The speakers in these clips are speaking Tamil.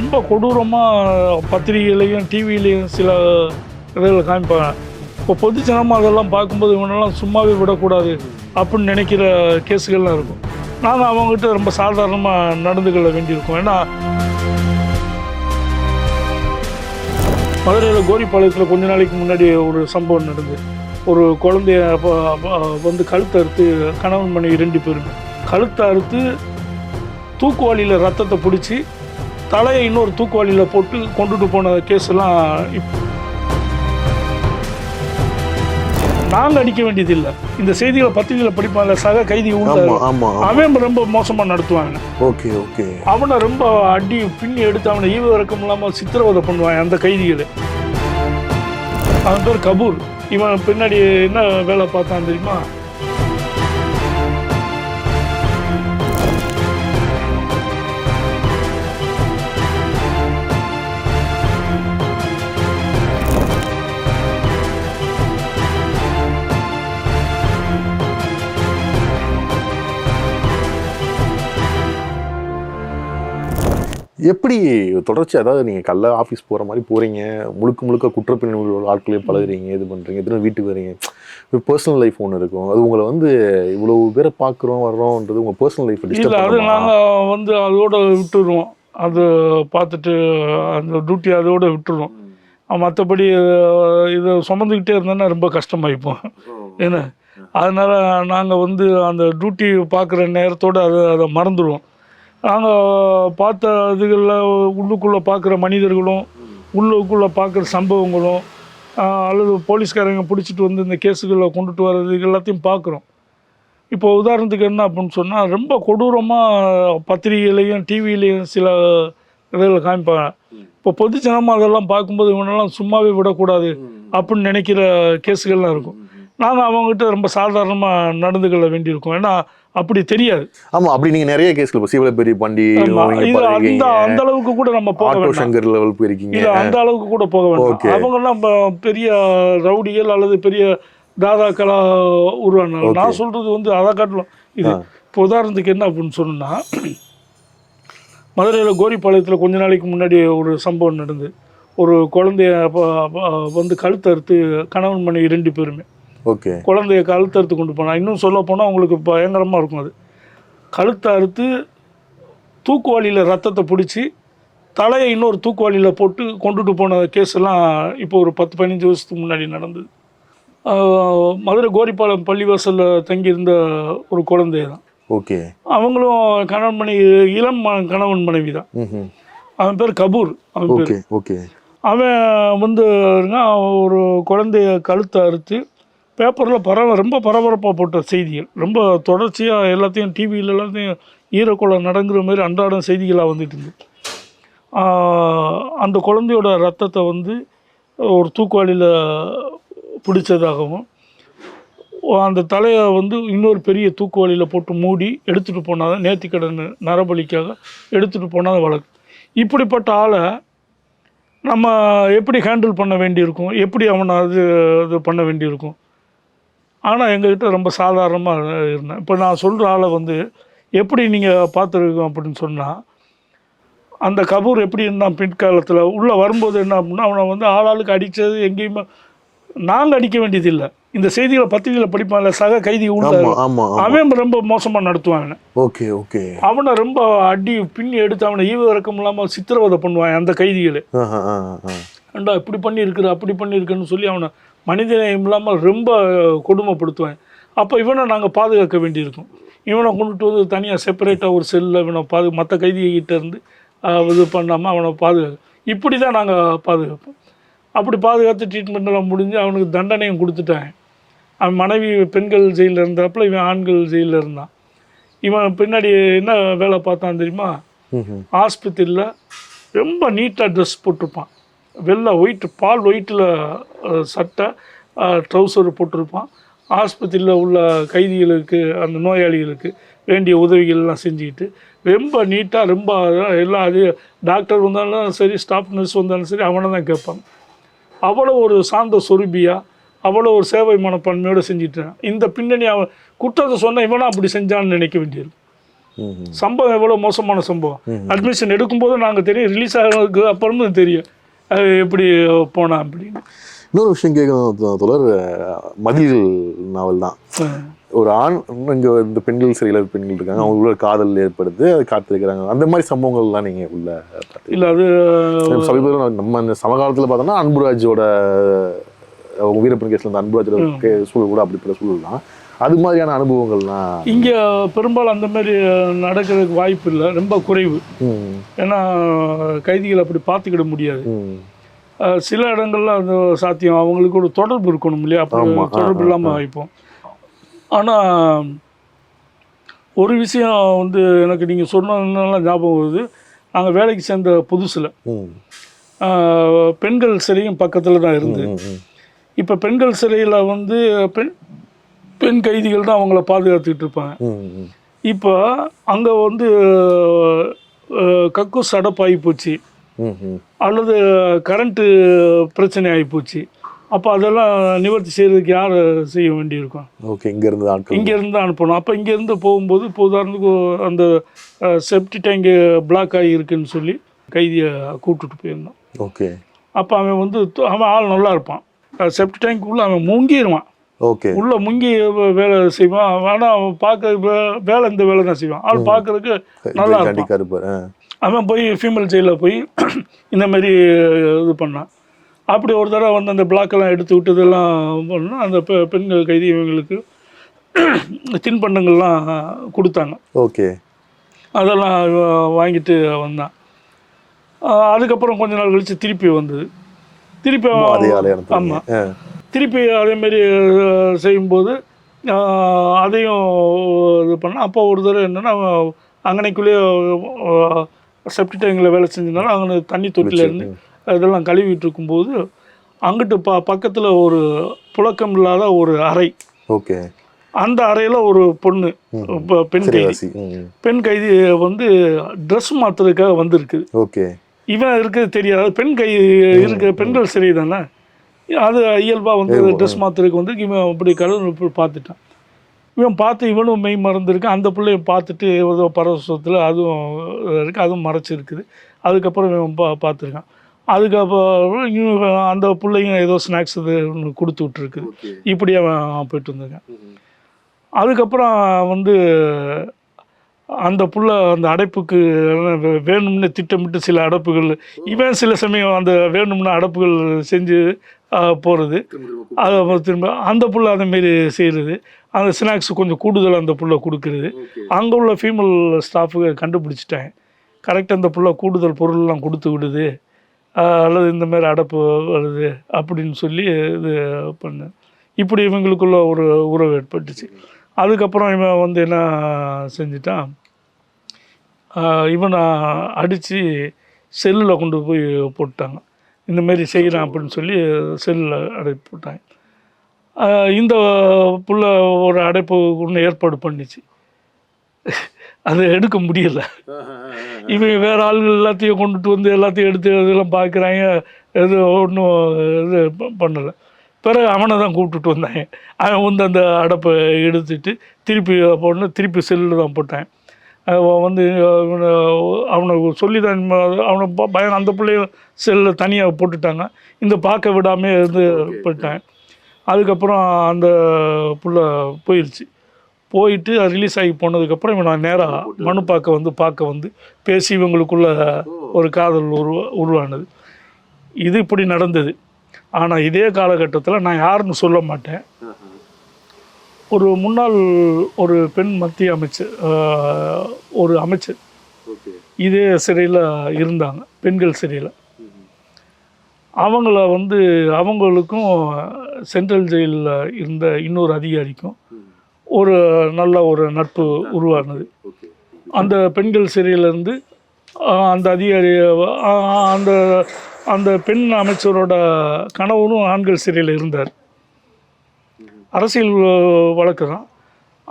ரொம்ப கொடூரமாக பத்திரிகையிலையும் டிவிலையும் சில இதில் காமிப்பாங்க. இப்போ பொதுஜனமாக அதெல்லாம் பார்க்கும்போது இவனெல்லாம் சும்மாவே விடக்கூடாது அப்படின்னு நினைக்கிற கேஸுகள்லாம் இருக்கும். நாங்கள் அவங்ககிட்ட ரொம்ப சாதாரணமாக நடந்து கொள்ள வேண்டியிருக்கும். ஏன்னா மதுரையில் கோரிப்பாளையத்தில் கொஞ்ச நாளைக்கு முன்னாடி ஒரு சம்பவம் நடந்து ஒரு குழந்தைய வந்து கழுத்தை அறுத்து கணவன் மனைவி ரெண்டு பேருமே. கழுத்தை அறுத்து தூக்குவாளியில் ரத்தத்தை பிடிச்சி தலையை இன்னொரு தூக்குவாளியில் போட்டு கொண்டுட்டு போன கேஸ் எல்லாம் இப் நாங்கள் அடிக்க வேண்டியதில்லை. இந்த செய்திகளை பத்திரிகையில் படிப்பாங்க சக கைதி அவன் ரொம்ப மோசமாக நடத்துவாங்க. Okay okay. அவனை ரொம்ப அடி பின்னி எடுத்து அவனை ஈவு இறக்கம் இல்லாமல் சித்திரவதை பண்ணுவான் அந்த கைதிகளை. அவன் பேர் கபூர். இவன் பின்னாடி என்ன வேலை பார்த்தான் தெரியுமா? எப்படி தொடர்ச்சி? அதாவது நீங்கள் கல்ல ஆஃபீஸ் போகிற மாதிரி போகிறீங்க முழுக்க முழுக்க குற்றப்பிரிவு ஆட்களையும் பழகுறீங்க. இது பண்ணுறீங்க திரும்ப வீட்டுக்கு வரீங்க. ஒரு பர்சனல் லைஃப் ஒன்று இருக்கும். அது உங்களை வந்து இவ்வளவு பேரை பார்க்குறோம் வர்றோம்ன்றது உங்கள் பர்சனல் லைஃப் இல்லை டிஸ்டர்ப் அது நாங்கள் வந்து அதோட விட்டுருவோம். அது பார்த்துட்டு அந்த டியூட்டி அதோட விட்டுருவோம். மற்றபடி இதை சுமந்துக்கிட்டே இருந்தோன்னா ரொம்ப கஷ்டமாயிப்போம். என்ன? அதனால் நாங்கள் வந்து அந்த டியூட்டி பார்க்குற நேரத்தோடு அதை அதை மறந்துடுவோம் நாங்கள் பார்த்த இதுகளில் உள்ளுக்குள்ளே பார்க்குற மனிதர்களும் உள்ளுக்குள்ளே பார்க்குற சம்பவங்களும் அல்லது போலீஸ்காரங்க பிடிச்சிட்டு வந்து இந்த கேஸுகளை கொண்டுட்டு வர்றது இது எல்லாத்தையும் பார்க்குறோம். இப்போ உதாரணத்துக்கு என்ன அப்படின்னு சொன்னால் ரொம்ப கொடூரமாக பத்திரிகையிலையும் டிவிலையும் சில இதில் காமிப்பாங்க. இப்போ பொதுஜனமாக அதெல்லாம் பார்க்கும்போது இவனெல்லாம் சும்மாவே விடக்கூடாது அப்படின்னு நினைக்கிற கேஸுகள்லாம் இருக்கும். நாங்கள் அவங்ககிட்ட ரொம்ப சாதாரணமாக நடந்துகொள்ள வேண்டியிருக்கோம். ஏன்னா அப்படி தெரியாது. ஆமா அப்படி நீங்க நிறைய கேஸ்ல இப்போ சீவலப்பெரிய பாண்டி அந்த. அந்த அளவுக்கு கூட நம்ம போக ஆட்டோ சங்கர் லெவல் போயிருக்கீங்க. இல்ல அந்த அளவுக்கு கூட போக. வேண்டாம். அவங்கெல்லாம் ப- பெரிய ரவுடிகள் அல்லது பெரிய தாதாக்களா உருவானாங்க. நான் சொல்றது வந்து அதை காட்டலாம். இது இப்போ உதாரணத்துக்கு என்ன அப்படின்னு சொன்னா மதுரையில் கோரிப்பாளையத்தில் கொஞ்ச நாளைக்கு முன்னாடி ஒரு சம்பவம் நடந்தது. ஒரு குழந்தைய வந்து கழுத்தை அறுத்து கணவன் மனைவி ரெண்டு பேருமே. ஓகே. குழந்தைய கழுத்தை அறுத்து கொண்டு போனா இன்னும் சொல்ல போனால் உங்களுக்கு பயங்கரமாக இருக்கும் அது. கழுத்தை அறுத்து தூக்குவாளியில் ரத்தத்தை பிடிச்சி தலையை இன்னொரு தூக்குவாளியில் போட்டு கொண்டுட்டு போன கேஸ் எல்லாம் இப்போ ஒரு பத்து பதினஞ்சு வருஷத்துக்கு முன்னாடி நடந்தது. மதுரை கோரிப்பாளையம் பள்ளிவாசலில் தங்கியிருந்த ஒரு குழந்தை தான். ஓகே. அவங்களும் கணவன் மனைவி இளம் கணவன் மனைவி தான். அவன் பேர் கபூர் அவன் பேர். ஓகே அவன் வந்து ஒரு குழந்தைய கழுத்தை அறுத்து பேப்பரில் பரவ ரொம்ப பரபரப்பாக போட்ட செய்திகள். ரொம்ப தொடர்ச்சியாக எல்லாத்தையும் டிவியில் எல்லாத்தையும் ஈரக்குலை நடங்குற மாதிரி அன்றாடம் செய்திகளாக வந்துட்டு இருந்தது அந்த குழந்தையோட ரத்தத்தை வந்து ஒரு தூக்குவாளியில் பிடிச்சதாகவும் அந்த தலையை வந்து இன்னொரு பெரிய தூக்குவாளியில் போட்டு மூடி எடுத்துகிட்டு போனால் நேர்த்திக்கடன் நரபலிக்காக எடுத்துகிட்டு போனால் வழக்கு. இப்படிப்பட்ட ஆளை நம்ம எப்படி ஹேண்டில் பண்ண வேண்டியிருக்கும்? எப்படி அவனை அது இது பண்ண வேண்டியிருக்கும்? ஆனால் எங்ககிட்ட ரொம்ப சாதாரணமாக இருந்தேன். இப்போ நான் சொல்கிற ஆளை வந்து எப்படி நீங்கள் பார்த்துருக்கோம் அப்படின்னு சொன்னால் அந்த கபூர் எப்படி இருந்தான் பின்காலத்தில் உள்ளே வரும்போது என்ன அப்படின்னா அவனை வந்து ஆளாளுக்கு அடித்தது எங்கேயுமே நாங்கள் அடிக்க வேண்டியதில்லை. இந்த செய்திகளை பத்திரிகையில் படிப்பாங்கல்ல சக கைதி அவன் ரொம்ப மோசமாக நடத்துவாங்க ஓகே ஓகே. அவனை ரொம்ப அடி பின்னி எடுத்து அவனை ஈவு இறக்கம் இல்லாமல் சித்திரவதை பண்ணுவான் அந்த கைதிகளை. ஏண்டா இப்படி பண்ணியிருக்கிற அப்படி பண்ணியிருக்குன்னு சொல்லி அவனை மனிதநேயம் இல்லாமல் ரொம்ப கொடுமைப்படுத்துவேன். அப்போ இவனை நாங்கள் பாதுகாக்க வேண்டியிருக்கும். இவனை கொண்டுட்டு வந்து தனியாக செப்பரேட்டாக ஒரு செல்லில் இவனை பாது மற்ற கைதிகிட்ட இருந்து இது பண்ணாமல் அவனை பாதுகாக்க இப்படி தான் நாங்கள் பாதுகாப்போம். அப்படி பாதுகாத்து ட்ரீட்மெண்ட் எல்லாம் முடிஞ்சு அவனுக்கு தண்டனையும் கொடுத்துட்டாங்க. அவன் மனைவி பெண்கள் ஜெயிலில் இருந்தாப்புல இவன் ஆண்கள் ஜெயிலில் இருந்தான். இவன் பின்னாடி என்ன வேலை பார்த்தான் தெரியுமா. ஆஸ்பத்திரியில் ரொம்ப நீட்டாக ட்ரெஸ் போட்டிருப்பான். வெள்ளை ஒயிட் பால் ஒயிட்டில் சட்டை ட்ரௌசர் போட்டிருப்பான் ஆஸ்பத்திரியில் உள்ள கைதிகளுக்கு அந்த நோயாளிகளுக்கு வேண்டிய உதவிகள்லாம் செஞ்சுக்கிட்டு ரொம்ப நீட்டாக ரொம்ப எல்லாம் அது டாக்டர் வந்தாலும் சரி ஸ்டாஃப் நர்ஸ் வந்தாலும் சரி அவனை தான் கேட்பாங்க அவ்வளோ ஒரு சாந்த சொருபியாக அவ்வளோ ஒரு சேவை மனப்பான்மையோடு செஞ்சுட்டு இருக்கான். இந்த பின்னணி அவன் குற்றத்தை சொன்ன இவனா அப்படி செஞ்சான்னு நினைக்க வேண்டியது. சம்பவம் எவ்வளோ மோசமான சம்பவம். அட்மிஷன் எடுக்கும்போது நாங்கள் தெரியும் ரிலீஸ் ஆகிறதுக்கு அப்புறமும் தெரியும் அது எப்படி போனா அப்படின்னு. இன்னொரு விஷயம் கேட்கணும் தொடர் மதில்கள் நாவல் தான். ஒரு ஆண் இங்க இந்த பெண்கள் சிறையில் பெண்கள் இருக்காங்க அவங்களுக்குள்ள காதல் ஏற்படுது அது காத்திருக்கிறாங்க. அந்த மாதிரி சம்பவங்கள்லாம் நீங்க உள்ள இல்லை அது சமீபத்தில் நம்ம இந்த சமகாலத்துல பார்த்தோம்னா அன்புராஜோட வீரப்பன் கேஸ்ல இந்த அன்புராஜோட சூழல் கூட அப்படிப்பட்ட சூழல் தான். அது மாதிரியான அனுபவங்கள்லாம் இங்கே பெரும்பாலும் அந்த மாதிரி நடக்கிறதுக்கு வாய்ப்பு இல்லை. ரொம்ப குறைவு. ஏன்னா கைதிகள் அப்படி பார்த்துக்கிட முடியாது. சில இடங்கள்ல அது சாத்தியம். அவங்களுக்கு ஒரு தொடர்பு இருக்கணும் இல்லையா? அப்போ ஆமா. ஆ, தொடர்பு இல்லாமல் வைப்போம் ஆனால் ஒரு விஷயம் வந்து எனக்கு நீங்கள் சொன்னதுனால ஞாபகம் வருது. நாங்கள் வேலைக்கு சேர்ந்த புதுசில். பெண்கள் சிறையும் பக்கத்தில் தான் இருந்து. இப்போ பெண்கள் சிறையில் வந்து பெண் பெண் கைதிகள் தான் அவங்கள பாதுகாத்துக்கிட்டு இருப்பாங்க. இப்போ அங்கே வந்து அஹ், கக்கூஸ் அடப்பாகி போச்சு. அல்லது கரண்ட்டு பிரச்சனை ஆகி போச்சு. அப்போ அதெல்லாம் நிவர்த்தி செய்கிறதுக்கு யார் செய்ய வேண்டியிருக்கும்? ஓகே இங்க இருந்து ஆட்கள் இங்கேருந்து தான் அனுப்பணும். அப்போ இங்கேருந்து போகும்போது இப்போ உதாரணத்துக்கு அந்த செப்டி டேங்கு பிளாக் ஆகி இருக்குன்னு சொல்லி கைதியை கூப்பிட்டுட்டு போயிருந்தோம் ஓகே. அப்போ அவன் வந்து அவன் ஆள் நல்லா இருப்பான். செப்டி டேங்க்குள்ளே அவன் முங்கிடுவான் ஓகே. உள்ளே முங்கி வேலை செய்வான். ஆனால் பார்க்க வேலை இந்த வேலை தான் செய்வான். ஆள் பார்க்கறதுக்கு நல்லா இருப்பான். அவன் போய் ஃபீமேல் ஜெயிலில் போய் இந்த மாதிரி இது பண்ணான். அப்படி ஒரு தடவை வந்து அந்த பிளாக்கெல்லாம் எடுத்து விட்டதெல்லாம் பண்ணா அந்த பெ- பெண்கள் கைதி இவங்களுக்கு தின்பண்டங்கள்லாம் கொடுத்தாங்க. ஓகே. அதெல்லாம் வாங்கிட்டு வந்தான். அதுக்கப்புறம் கொஞ்ச நாள் கழிச்சு திருப்பி வந்தது. திருப்பி ஆமாம் திருப்பி அதேமாரி செய்யும்போது அதையும் இது பண்ண அப்போ ஒரு தடவை என்னென்னா அங்கனைக்குள்ளேயே செப்டி டேங்கில் வேலை செஞ்சதுனால அங்கே தண்ணி தொட்டில இருந்து இதெல்லாம் கழுவிட்டு இருக்கும்போது அங்கிட்டு ப பக்கத்தில் ஒரு புழக்கம் இல்லாத ஒரு அறை. ஓகே. அந்த அறையில் ஒரு பொண்ணு பெண் கைதி. பெண் கைதி வந்து ட்ரெஸ் மாற்றுறதுக்காக வந்திருக்கு. ஓகே. இவன் இருக்கிறது தெரியாது. பெண் கை இருக்க பெண்கள் சிறை தானே? அது இயல்பாக வந்து ட்ரெஸ் மாத்துறதுக்கு வந்து இவன் அப்படி கடவுள் இப்படி பார்த்துட்டான். இவன் பார்த்து இவனும் மெய் மறந்துருக்கு. அந்த பிள்ளைய பார்த்துட்டு ஏதோ பரவசத்தில் அதுவும் இருக்குது அதுவும் மறைச்சிருக்குது. அதுக்கப்புறம் இவன் பா பார்த்துருக்கான். அதுக்கப்புறம் இவன் அந்த பிள்ளையும் ஏதோ ஸ்நாக்ஸ் இது ஒன்று கொடுத்து விட்டுருக்குது. இப்படி அவன் போயிட்டு வந்திருக்கான். அதுக்கப்புறம் வந்து அந்த புள்ள அந்த அடைப்புக்கு வேணும்னு திட்டமிட்டு சில அடைப்புகள் இவன் சில சமயம் அந்த வேணும்னு அடைப்புகள் செஞ்சு போகிறது அதை திரும்ப அந்த புள்ள அந்த மாரி செய்கிறது அந்த ஸ்நாக்ஸ் கொஞ்சம் கூடுதல் அந்த புள்ள கொடுக்குறது. அங்கே உள்ள ஃபீமேல் ஸ்டாஃபுக்கு கண்டுபிடிச்சிட்டேன். கரெக்டாக அந்த புள்ள கூடுதல் பொருள்லாம் கொடுத்து விடுது. அல்லது இந்த மாதிரி அடைப்பு வருது அப்படின்னு சொல்லி இது பண்ணு இப்படி இவங்களுக்குள்ள ஒரு உறவு ஏற்பட்டுச்சு. அதுக்கப்புறம் இவன் வந்து என்ன செஞ்சிட்டான்? இவனை அடித்து செல்லில் கொண்டு போய் போட்டாங்க இந்தமாரி செய்கிறான் அப்படின்னு சொல்லி செல்லில் அடைப்பு போட்டாங்க. இந்த புள்ள ஒரு அடைப்பு ஒன்று ஏற்பாடு பண்ணிச்சு. அதை எடுக்க முடியலை. இவங்க வேறு ஆள்கள் எல்லாத்தையும் கொண்டுட்டு வந்து எல்லாத்தையும் எடுத்து இதெல்லாம் பார்க்குறாங்க எதுவும் ஒன்றும் இது ப- பண்ணலை. பிறகு அவனை தான் கூப்பிட்டுட்டு வந்தாங்க. அவன் வந்து அந்த அடைப்பை எடுத்துட்டு திருப்பி போட்டு திருப்பி செல்லில் தான் போட்டான். வந்து அவனை சொல்லி தான் அவனை பயம் அந்த பிள்ளைய செல்லில் தனியாக போட்டுட்டாங்க. இந்த பார்க்க விடாமல் இருந்து போயிட்டான். அதுக்கப்புறம் அந்த புள்ள போயிடுச்சு போயிட்டு அது ரிலீஸ் ஆகி போனதுக்கப்புறம் இவன் நான் நேராக மனு பார்க்க வந்து பார்க்க வந்து பேசி இவங்களுக்குள்ள ஒரு காதல் உருவா உருவானது. இது இப்படி நடந்தது. ஆனால் இதே காலகட்டத்தில் நான் யாருன்னு சொல்ல மாட்டேன். ஒரு முன்னாள் ஒரு பெண் மத்திய அமைச்சர் ஒரு அமைச்சர் இதே சிறையில் இருந்தாங்க பெண்கள் சிறையில். அவங்கள வந்து அவங்களுக்கும் சென்ட்ரல் ஜெயிலில் இருந்த இன்னொரு அதிகாரிக்கும் ஒரு நல்ல ஒரு நட்பு உருவானது. அந்த பெண்கள் சிறையிலேருந்து அந்த அதிகாரி அந்த அந்த பெண் அமைச்சரோட கணவனும் ஆண்கள் சிறையில் இருந்தார். அரசியல் வழக்கு தான்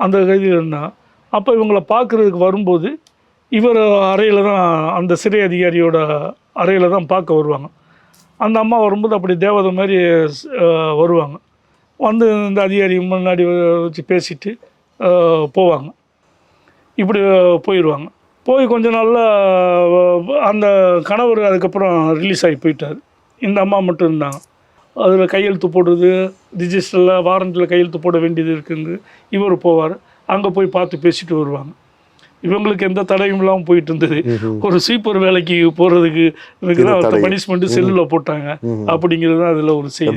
அந்த கைதியில் இருந்தான் அப்போ இவங்களை பார்க்குறதுக்கு வரும்போது இவர் அறையில் தான் அந்த சிறை அதிகாரியோட அறையில் தான் பார்க்க வருவாங்க. அந்த அம்மா வரும்போது அப்படி தேவதை மாதிரி வருவாங்க. வந்து இந்த அதிகாரி முன்னாடி வச்சு பேசிட்டு போவாங்க. இப்படி போயிடுவாங்க போய் கொஞ்ச நாளில் அந்த கணவர் அதுக்கப்புறம் ரிலீஸ் ஆகி போயிட்டார். இந்த அம்மா மட்டும் இருந்தாங்க. அதில் கையெழுத்து போடுறது ரிஜிஸ்டரில் வாரண்டில் கையெழுத்து போட வேண்டியது இருக்குங்க. இவர் போவார். அங்கே போய் பார்த்து பேசிட்டு வருவாங்க. இவங்களுக்கு எந்த தடையும் இல்லாமல் போயிட்டு இருந்தது. ஒரு சீப்பர் வேலைக்கு போகிறதுக்கு தடை. பனிஷ்மெண்ட்டு செல்லில் போட்டாங்க. அப்படிங்கிறது தான் அதில் ஒரு செய்தி.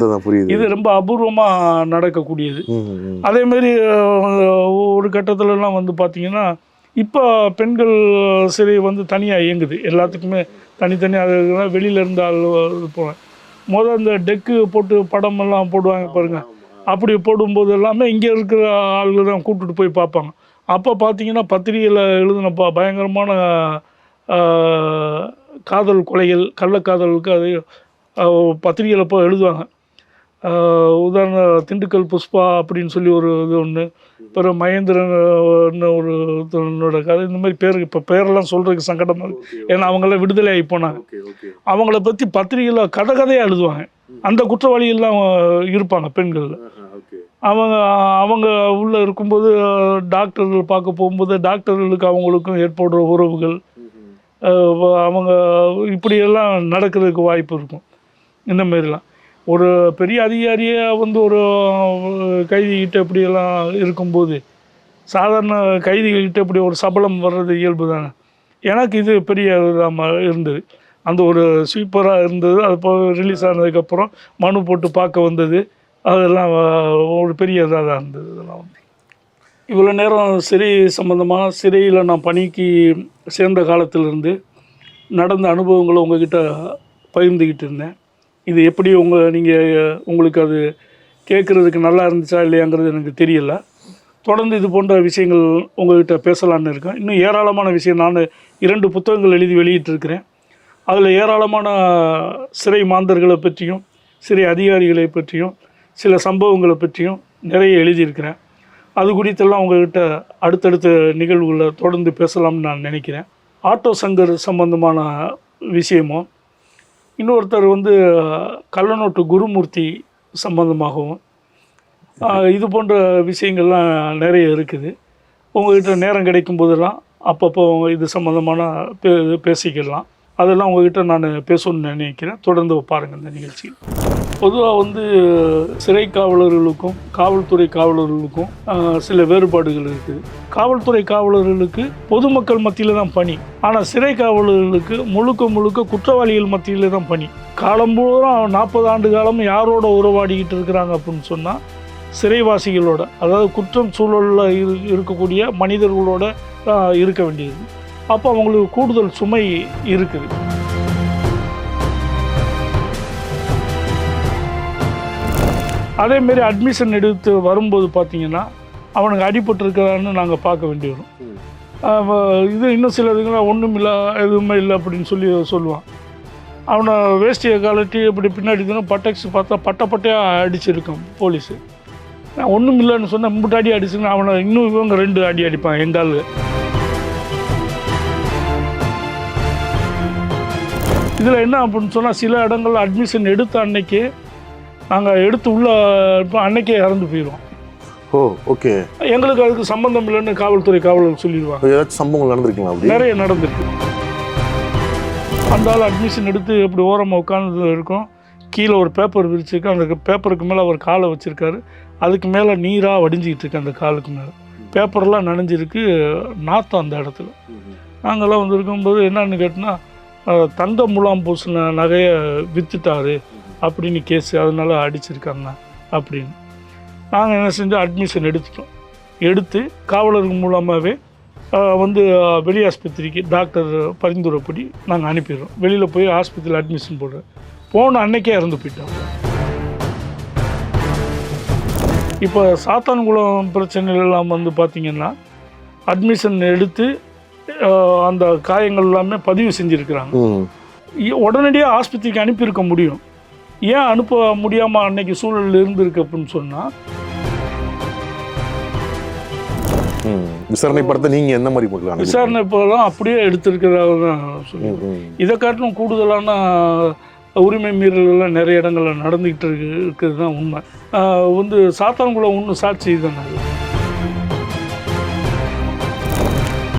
இது ரொம்ப அபூர்வமாக நடக்கக்கூடியது. ம், ம். அதே மாதிரி அஹ், ஒரு கட்டத்துலலாம் வந்து பார்த்தீங்கன்னா இப்போ பெண்கள் சிறை வந்து தனியாக இயங்குது. எல்லாத்துக்குமே தனித்தனியாக வெளியில் இருந்து ஆள் போவேன் முதல் இந்த டெக்கு போட்டு படமெல்லாம் போடுவாங்க பாருங்கள் அப்படி போடும்போது எல்லாமே இங்கே இருக்கிற ஆளுங்க தான் கூப்பிட்டுட்டு போய் பார்ப்பாங்க. அப்போ பார்த்தீங்கன்னா பத்திரிகையில் எழுதின ப பயங்கரமான காதல் கொலைகள் கள்ளக்காதலுக்கு அது பத்திரிகையில் போய் எழுதுவாங்க. உதாரண திண்டுக்கல் புஷ்பா அப்படின்னு சொல்லி ஒரு இது ஒன்று பிறகு மகேந்திரன் ஒரு ஒருத்தனோட கதை இந்த மாதிரி பேர் இப்போ பேரெல்லாம் சொல்கிறதுக்கு சங்கடமாக இருக்கு. ஏன்னா அவங்களாம் விடுதலை ஆகி போனாங்க. அவங்கள பற்றி பத்திரிகையில் கதை கதையாக எழுதுவாங்க அந்த குற்றவாளிகள்லாம் இருப்பாங்க பெண்கள் அவங்க அவங்க உள்ளே இருக்கும்போது டாக்டர்கள் பார்க்க போகும்போது டாக்டர்களுக்கு அவங்களுக்கும் ஏற்படுற உறவுகள் அவங்க இப்படியெல்லாம் நடக்கிறதுக்கு வாய்ப்பு இருக்கும். இந்த மாதிரிலாம். ஒரு பெரிய அதிகாரியே வந்து ஒரு கைதிகிட்ட இப்படியெல்லாம் இருக்கும்போது சாதாரண கைதிகிட்ட இப்படி ஒரு சபலம் வர்றது இயல்பு தானே? எனக்கு இது பெரிய இதாக இருந்தது. அந்த ஒரு ஸ்வீப்பராக இருந்தது. அது இப்போ ரிலீஸ் ஆனதுக்கப்புறம் மனு போட்டு பார்க்க வந்தது. அதெல்லாம் ஒரு பெரிய இதாக தான் இருந்தது இதெல்லாம் வந்து. இவ்வளோ நேரம் சிறை சம்மந்தமாக சிறையில் நான் பணிக்கு சேர்ந்த காலத்திலிருந்து நடந்த அனுபவங்களை உங்ககிட்ட பகிர்ந்துக்கிட்டு இருந்தேன். இது எப்படி உங்கள் நீங்கள் உங்களுக்கு அது கேட்குறதுக்கு நல்லா இருந்துச்சா இல்லையாங்கிறது எனக்கு தெரியல. தொடர்ந்து இது போன்ற விஷயங்கள் உங்கள்கிட்ட பேசலான்னு இருக்கேன். இன்னும் ஏராளமான விஷயம் நான் இரண்டு புத்தகங்கள் எழுதி வெளியிட்டிருக்கிறேன். அதில் ஏராளமான சிறை மாந்தர்களை பற்றியும் சிறை அதிகாரிகளை பற்றியும் சில சம்பவங்களை பற்றியும் நிறைய எழுதியிருக்கிறேன். அது குறித்தெல்லாம் உங்கள்கிட்ட அடுத்தடுத்த நிகழ்வுகளில் தொடர்ந்து பேசலாம்னு நான் நினைக்கிறேன். ஆட்டோ சங்கர் சம்பந்தமான விஷயமும் இன்னொருத்தர் வந்து கள்ளநோட்டு குருமூர்த்தி சம்பந்தமாகவும் இது போன்ற விஷயங்கள்லாம் நிறைய இருக்குது. உங்கள்கிட்ட நேரம் கிடைக்கும் போதெல்லாம் அப்பப்போ இது சம்மந்தமான பே பேசிக்கலாம். அதெல்லாம் உங்கள்கிட்ட நான் பேசணும்னு நினைக்கிறேன். தொடர்ந்து பாருங்கள் இந்த நிகழ்ச்சியில். பொதுவாக வந்து சிறை காவலர்களுக்கும் காவல்துறை காவலர்களுக்கும் சில வேறுபாடுகள் இருக்குது. காவல்துறை காவலர்களுக்கு பொதுமக்கள் மத்தியில் தான் பணி. ஆனால் சிறை காவலர்களுக்கு முழுக்க முழுக்க குற்றவாளிகள் மத்தியில் தான் பணி. காலம்பூரா நாற்பது ஆண்டு காலம் யாரோட உறவாடிக்கிட்டு இருக்கிறாங்க அப்படின்னு சொன்னால் சிறைவாசிகளோட அதாவது குற்றம் சூழலில் இரு இருக்கக்கூடிய மனிதர்களோட இருக்க வேண்டியது. அப்போ அவங்களுக்கு கூடுதல் சுமை இருக்குது. அதேமாரி அட்மிஷன் எடுத்து வரும்போது பார்த்தீங்கன்னா அவனுக்கு அடிபட்டிருக்கிறான்னு நாங்கள் பார்க்க வேண்டி வரும். இது இன்னும் சில இதுங்களாம் ஒன்றும் இல்லை எதுவுமே இல்லை அப்படின்னு சொல்லி சொல்லுவான். அவனை வேஷ்டியை கழட்டி இப்படி பின்னாடி தானே பட்டக்ஸ் பார்த்தா பட்ட பட்டையாக அடிச்சிருக்கான் போலீஸு. நான் ஒன்றும் இல்லைன்னு சொன்னேன் முட்டு அடி அடிச்சுன்னு அவனை இன்னும் இவங்க ரெண்டு அடி அடிப்பான் எங்கால் இதில் என்ன அப்படின்னு சொன்னால் சில இடங்கள்ல அட்மிஷன் எடுத்த அன்னைக்கு நாங்கள் எடுத்து உள்ள இப்போ அன்னைக்கே இறந்து போயிடுவோம். Oh okay. எங்களுக்கு அதுக்கு சம்பந்தம் இல்லைன்னு காவல்துறை காவலர் சொல்லிடுவாங்க. ஏதாச்சும் சம்பவங்கள் நடந்திருக்கலாம் அப்படி? நிறைய நடந்திருக்கு. அந்த ஆள் அட்மிஷன் எடுத்து இப்படி ஓரமாக உட்காந்து இருக்கும். கீழே ஒரு பேப்பர் விரிச்சிருக்கு. அந்த பேப்பருக்கு மேலே அவர் காலை வச்சுருக்காரு. அதுக்கு மேலே நீராக வடிஞ்சிக்கிட்டு இருக்கு அந்த காலுக்கு மேலே. பேப்பர்லாம் நனைஞ்சிருக்கு. நாத்தம் அந்த இடத்துல. நாங்கள்லாம் வந்து இருக்கும்போது என்னன்னு கேட்டோன்னா தங்க முலாம் பூசின நகையை விற்றுட்டாரு அப்படின்னு கேஸ் அதனால அடிச்சிருக்காங்க அப்படின்னு. நாங்கள் என்ன செஞ்சோம்? அட்மிஷன் எடுத்துட்டோம். எடுத்து காவலர்கள் மூலமாகவே வந்து வெளி ஆஸ்பத்திரிக்கு டாக்டர் பரிந்துரைப்படி நாங்கள் அனுப்பிடுறோம். வெளியில் போய் ஆஸ்பத்திரியில் அட்மிஷன் போடுறோம். போன அன்னைக்கே இறந்து போயிட்டோம் இப்போ சாத்தான்குளம் பிரச்சனைகள் வந்து பார்த்திங்கன்னா அட்மிஷன் எடுத்து அந்த காயங்கள் எல்லாமே பதிவு செஞ்சுருக்கிறாங்க. உடனடியாக ஆஸ்பத்திரிக்கு அனுப்பியிருக்க முடியும். ஏன் அனுப்ப முடியாமல் அன்னைக்கு சூழல் இருந்திருக்கு அப்படின்னு சொன்னால் விசாரணை படத்தை நீங்க எந்த மாதிரி போடலாம் விசாரணை இப்போலாம் அப்படியே எடுத்திருக்கிறதாக தான் சொல்லுவேன். இதை காட்டிலும் கூடுதலான உரிமை மீறல்கள்லாம் நிறைய இடங்கள்ல நடந்துக்கிட்டு இருக்கு இருக்கிறது தான் உண்மை. வந்து சாத்தான்குளம் ஒன்று சாட்சி தானே